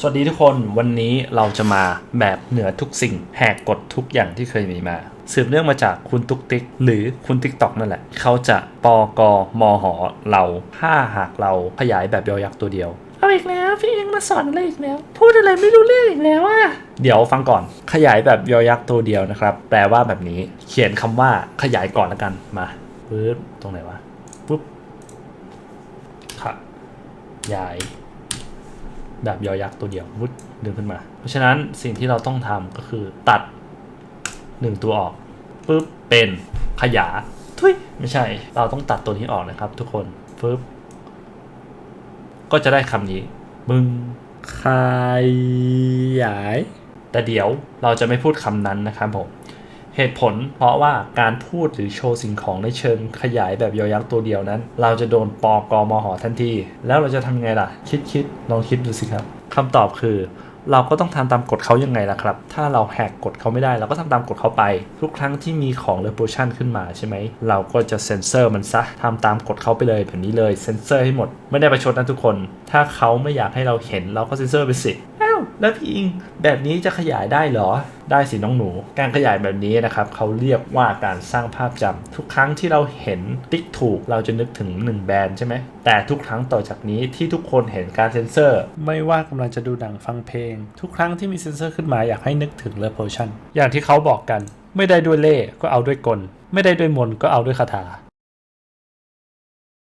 สวัสดีทุกคนวันนี้เราจะมาแบบเหนือทุกสิ่งแหกกฎทุกอย่างที่เคยมีมา สืบเนื่องมาจากคุณตุกติ๊กหรือคุณติ๊กตอกนั่นแหละ เขาจะปกมหเราถ้าหากเราขยายแบบยอยักษ์ตัวเดียว เอาอีกแล้ว พี่เองมาสอนอะไรอีกแล้ว พูดอะไรไม่รู้เรื่องอีกแล้วอะเดี๋ยวฟังก่อนขยายแบบยอยักษ์ตัวเดียวนะครับ แปลว่าแบบนี้เขียนคำว่าขยายก่อนแล้วกันมาปึ๊บตรงไหนวะปุ๊บขยาย แบบยอยักษ์ตัวเดียวมุดดึงขึ้นมา เพราะฉะนั้นสิ่งที่เราต้องทำก็คือตัดหนึ่งตัวออกปุ๊บเป็นขยาทุยไม่ใช่ เราต้องตัดตัวนี้ออกนะครับ ทุกคนปึ๊บก็จะได้คำนี้ มึงขยาย แต่เดี๋ยวเราจะไม่พูดคำนั้นนะครับผม เหตุผลเพราะว่าการพูดหรือโชว์สิ่งของในเชิงขยายแบบยอยักษ์ตัวเดียวนั้น เราจะโดนปอกอมหอทันที แล้วเราจะทำไงล่ะ คิดคิดลองคิดดูสิครับคำตอบคือเราก็ต้องทำตามกฎเขายังไงล่ะครับ ถ้าเราแหกกฎเขาไม่ได้ เราก็ทำตามกฎเขาไป ทุกครั้งที่มีของเลโพชั่นขึ้นมาใช่ไหม เราก็จะเซ็นเซอร์มันซะทำตามกฎเขาไปเลยแบบนี้เลย เซ็นเซอร์ให้หมด ไม่ได้ประชดนะทุกคน ถ้าเขาไม่อยากให้เราเห็นเราก็เซ็นเซอร์ไปสิ แล้วพี่อิงแบบนี้จะขยายได้เหรอ ได้สิน้องหนู การขยายแบบนี้นะครับเขาเรียกว่าการสร้างภาพจำทุกครั้งที่เราเห็นติ๊กถูกเราจะนึกถึง 1 แบรนด์ใช่ไหม แต่ทุกครั้งต่อจากนี้ที่ทุกคนเห็นการเซ็นเซอร์ ไม่ว่ากำลังจะดูหนังฟังเพลง ทุกครั้งที่มีเซ็นเซอร์ขึ้นมาอยากให้นึกถึงเลโพชั่นอย่างที่เขาบอกกัน ไม่ได้ด้วยเล่ก็เอาด้วยกล ไม่ได้ด้วยมนก็เอาด้วยคาถา